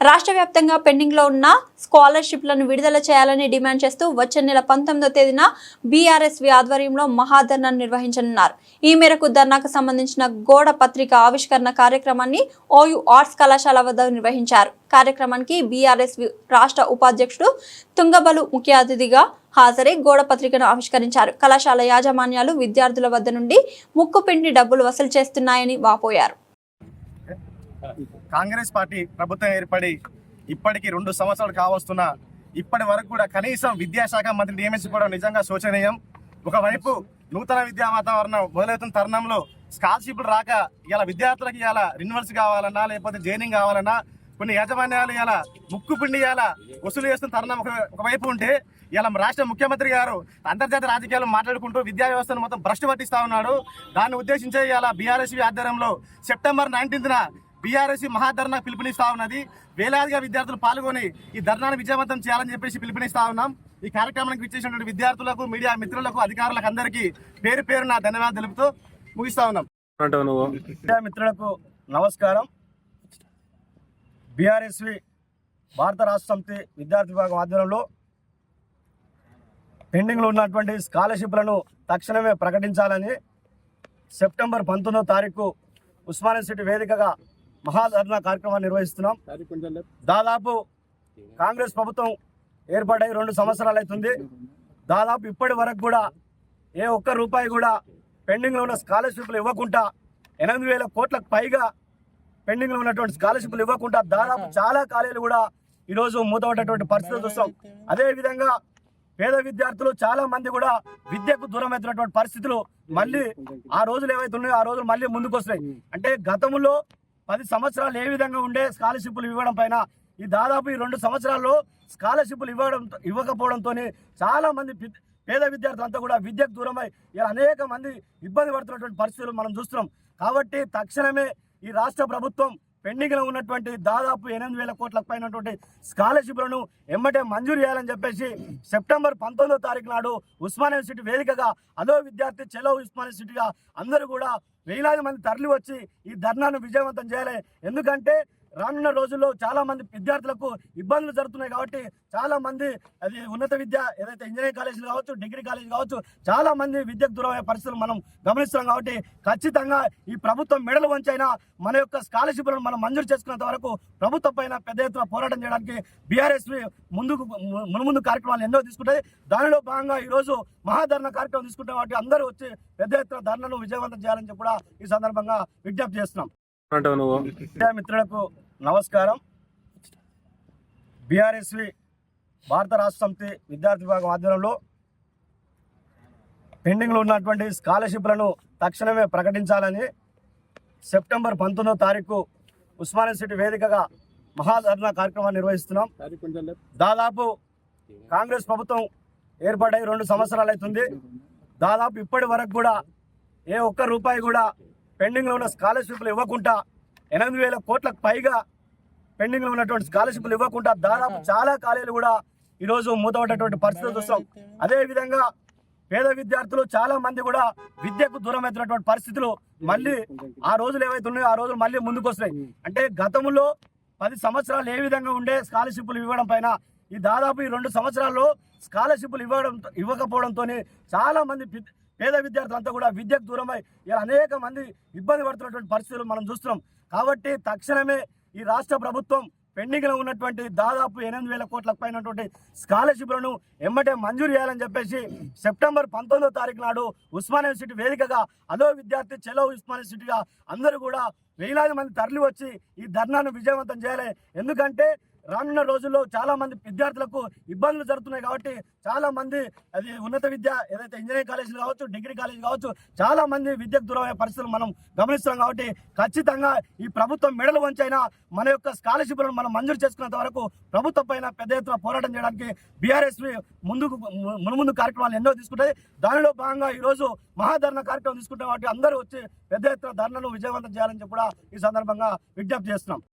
రాష్ట్ర వ్యాప్తంగా పెండింగ్లో ఉన్న స్కాలర్షిప్లను విడుదల చేయాలని డిమాండ్ చేస్తూ వచ్చే నెల పంతొమ్మిదో తేదీన బీఆర్ఎస్వి ఆధ్వర్యంలో మహాధర్నా నిర్వహించనున్నారు. ఈ మేరకు ధర్నాకు సంబంధించిన గోడ పత్రిక ఆవిష్కరణ కార్యక్రమాన్ని ఓయూ ఆర్ట్స్ కళాశాల వద్ద నిర్వహించారు. కార్యక్రమానికి బీఆర్ఎస్ రాష్ట్ర ఉపాధ్యక్షుడు తుంగబలు ముఖ్య అతిథిగా హాజరై గోడ పత్రికను ఆవిష్కరించారు. కళాశాల యాజమాన్యాలు విద్యార్థుల వద్ద నుండి ముక్కుపిండి డబ్బులు వసూలు చేస్తున్నాయని వాపోయారు. కాంగ్రెస్ పార్టీ ప్రభుత్వం ఏర్పడి ఇప్పటికి రెండు సంవత్సరాలు కావస్తున్న ఇప్పటి వరకు కూడా కనీసం విద్యాశాఖ మంత్రి నియమించుకోవడం నిజంగా శోచనీయం. ఒకవైపు నూతన విద్యా వాతావరణం మొదలవుతున్న తరుణంలో స్కాలర్షిప్లు రాక ఇలా విద్యార్థులకు ఇలా రిన్యూవల్స్ కావాలన్నా లేకపోతే జైనింగ్ కావాలన్నా కొన్ని యాజమాన్యాలు ఇలా ముక్కు పిండి ఇలా వసూలు చేస్తున్న తరుణం ఒక ఒకవైపు ఉంటే ఇలా రాష్ట్ర ముఖ్యమంత్రి గారు అంతర్జాతీయ రాజకీయాలు మాట్లాడుకుంటూ విద్యా వ్యవస్థను మొత్తం భ్రష్టు పట్టిస్తా ఉన్నాడు. దాన్ని ఉద్దేశించే ఇలా బీఆర్ఎస్వి ఆధ్వర్యంలో సెప్టెంబర్ నైన్టీన్త్న బీఆర్ఎస్ మహాధర్నా పిలుపునిస్తా ఉన్నది. వేలాదిగా విద్యార్థులు పాల్గొని ఈ ధర్నాను విజయవంతం చేయాలని చెప్పేసి పిలుపునిస్తా ఉన్నాం. ఈ కార్యక్రమానికి విచ్చేసినటువంటి విద్యార్థులకు మీడియా మిత్రులకు అధికారులకు అందరికీ పేరు పేరు నా ధన్యవాదాలు తెలుపుతూ ముగిస్తా ఉన్నాం. మీడియా మిత్రులకు నమస్కారం. బీఆర్ఎస్వి భారత రాష్ట్ర సమితి విద్యార్థి విభాగం ఆధ్వర్యంలో పెండింగ్లో ఉన్నటువంటి స్కాలర్షిప్లను తక్షణమే ప్రకటించాలని సెప్టెంబర్ పంతొమ్మిదో తారీఖు ఉస్మానియా సిటీ వేదికగా మహాధర్నా కార్యక్రమాన్ని నిర్వహిస్తున్నాం. దాదాపు కాంగ్రెస్ ప్రభుత్వం ఏర్పడై రెండు సంవత్సరాలు అవుతుంది. దాదాపు ఇప్పటి వరకు కూడా ఏ ఒక్క రూపాయి కూడా పెండింగ్లో ఉన్న స్కాలర్షిప్లు ఇవ్వకుండా ఎనిమిది వేల కోట్లకు పైగా పెండింగ్లో ఉన్నటువంటి స్కాలర్షిప్లు ఇవ్వకుండా దాదాపు చాలా కాలేజీలు కూడా ఈరోజు మూతపడ్డటువంటి పరిస్థితులు చూస్తాం. అదేవిధంగా పేద విద్యార్థులు చాలా మంది కూడా విద్యకు దూరం అవుతున్నటువంటి పరిస్థితులు మళ్ళీ ఆ రోజులు ఏవైతే ఉన్నాయో ఆ రోజులు మళ్ళీ ముందుకు వస్తున్నాయి అంటే గతంలో పది సంవత్సరాలు ఏ విధంగా ఉండే స్కాలర్షిప్లు ఇవ్వడం పైన ఈ దాదాపు ఈ రెండు సంవత్సరాల్లో స్కాలర్షిప్లు ఇవ్వడం ఇవ్వకపోవడంతో చాలా మంది పేద విద్యార్థులంతా కూడా విద్యకు దూరమై ఇలా అనేక మంది ఇబ్బంది పడుతున్నటువంటి పరిస్థితులు మనం చూస్తున్నాం. కాబట్టి తక్షణమే ఈ రాష్ట్ర ప్రభుత్వం పెండింగ్లో ఉన్నటువంటి దాదాపు ఎనిమిది వేల కోట్లకు పైనటువంటి స్కాలర్షిప్లను ఎమ్మటే మంజూరు చేయాలని చెప్పేసి సెప్టెంబర్ పంతొమ్మిదో తారీఖు నాడు ఉస్మానియా యూనివర్సిటీ వేదికగా అదో విద్యార్థి చెలో ఉస్మానియా యూనివర్సిటీగా అందరూ కూడా వేలాది మంది తరలి వచ్చి ఈ ధర్నాను విజయవంతం చేయాలి. ఎందుకంటే రానున్న రోజుల్లో చాలా మంది విద్యార్థులకు ఇబ్బందులు జరుగుతున్నాయి కాబట్టి చాలా మంది అది ఉన్నత విద్య ఏదైతే ఇంజనీరింగ్ కాలేజీలు కావచ్చు డిగ్రీ కాలేజీ కావచ్చు చాలా మంది విద్యకు దూరమయ్యే పరిస్థితులు మనం గమనిస్తున్నాం కాబట్టి ఖచ్చితంగా ఈ ప్రభుత్వం మెడలు వంచైనా మన యొక్క స్కాలర్షిప్లను మనం మంజూరు చేసుకున్నంత వరకు ప్రభుత్వం పైన పెద్ద ఎత్తున పోరాటం చేయడానికి బీఆర్ఎస్ ముందుకు మునుముందు కార్యక్రమాలు ఎన్నో తీసుకుంటాయి. దానిలో భాగంగా ఈ రోజు మహాధరణ కార్యక్రమం తీసుకుంటాం కాబట్టి అందరూ వచ్చి పెద్ద ఎత్తున ధర్నను విజయవంతం చేయాలని చెప్పి కూడా ఈ సందర్భంగా విజ్ఞప్తి చేస్తున్నాం. మిత్రులకు నమస్కారం. బీఆర్ఎస్వి భారత రాష్ట్ర సమితి విద్యార్థి విభాగం ఆధ్వర్యంలో పెండింగ్లో ఉన్నటువంటి స్కాలర్షిప్లను తక్షణమే ప్రకటించాలని సెప్టెంబర్ పంతొమ్మిదో తారీఖు ఉస్మానియా సిటీ వేదికగా మహాధర్నా కార్యక్రమాన్ని నిర్వహిస్తున్నాం. దాదాపు కాంగ్రెస్ ప్రభుత్వం ఏర్పడై రెండు సంవత్సరాలు అవుతుంది. దాదాపు ఇప్పటి వరకు కూడా ఏ ఒక్క రూపాయి కూడా పెండింగ్లో ఉన్న స్కాలర్షిప్లు ఇవ్వకుండా ఎనిమిది వేల కోట్లకు పైగా పెండింగ్లో ఉన్నటువంటి స్కాలర్షిప్లు ఇవ్వకుండా దాదాపు చాలా కాలేజీలు కూడా ఈరోజు మూతపడ్డటువంటి పరిస్థితులు చూస్తాం. అదేవిధంగా పేద విద్యార్థులు చాలా మంది కూడా విద్యకు దూరం అవుతున్నటువంటి పరిస్థితులు మళ్ళీ ఆ రోజులు ఏవైతే ఉన్నాయో ఆ రోజులు మళ్ళీ ముందుకు వస్తున్నాయి. అంటే గతంలో పది సంవత్సరాలు ఏ విధంగా ఉండే స్కాలర్షిప్లు ఇవ్వడం పైన ఈ దాదాపు ఈ రెండు సంవత్సరాల్లో స్కాలర్షిప్లు ఇవ్వడం ఇవ్వకపోవడంతో చాలా మంది పేద విద్యార్థులంతా కూడా విద్యకు దూరమై ఇలా అనేక మంది ఇబ్బంది పడుతున్నటువంటి పరిస్థితులు మనం చూస్తున్నాం. కాబట్టి తక్షణమే ఈ రాష్ట్ర ప్రభుత్వం పెండింగ్లో ఉన్నటువంటి దాదాపు ఎనిమిది వేల కోట్లకు పైనటువంటి స్కాలర్షిప్లను ఎమ్మటే మంజూరు చేయాలని చెప్పేసి సెప్టెంబర్ పంతొమ్మిదో తారీఖు నాడు ఉస్మానియా యూనివర్సిటీ వేదికగా అదో విద్యార్థి చెలో ఉస్మానియా యూనివర్సిటీగా అందరూ కూడా వేలాది మంది తరలి వచ్చి ఈ ధర్నాను విజయవంతం చేయాలి. ఎందుకంటే రానున్న రోజుల్లో చాలా మంది విద్యార్థులకు ఇబ్బందులు జరుగుతున్నాయి కాబట్టి చాలా మంది అది ఉన్నత విద్య ఏదైతే ఇంజనీరింగ్ కాలేజీలు కావచ్చు డిగ్రీ కాలేజీ కావచ్చు చాలా మంది విద్యకు దూరమయ్యే పరిస్థితులు మనం గమనిస్తున్నాం కాబట్టి ఖచ్చితంగా ఈ ప్రభుత్వం మెడలు వంచైనా మన యొక్క స్కాలర్షిప్లను మనం మంజూరు చేసుకున్నంత వరకు ప్రభుత్వం పైన పెద్ద ఎత్తున పోరాటం చేయడానికి బీఆర్ఎస్ ముందుకు మునుముందు కార్యక్రమాలు ఎన్నో తీసుకుంటాయి. దానిలో భాగంగా ఈరోజు మహాధరణ కార్యక్రమం తీసుకుంటాం కాబట్టి అందరూ వచ్చి పెద్ద ఎత్తున ధర్నను విజయవంతం చేయాలని చెప్పి కూడా ఈ సందర్భంగా విజ్ఞప్తి చేస్తున్నాం.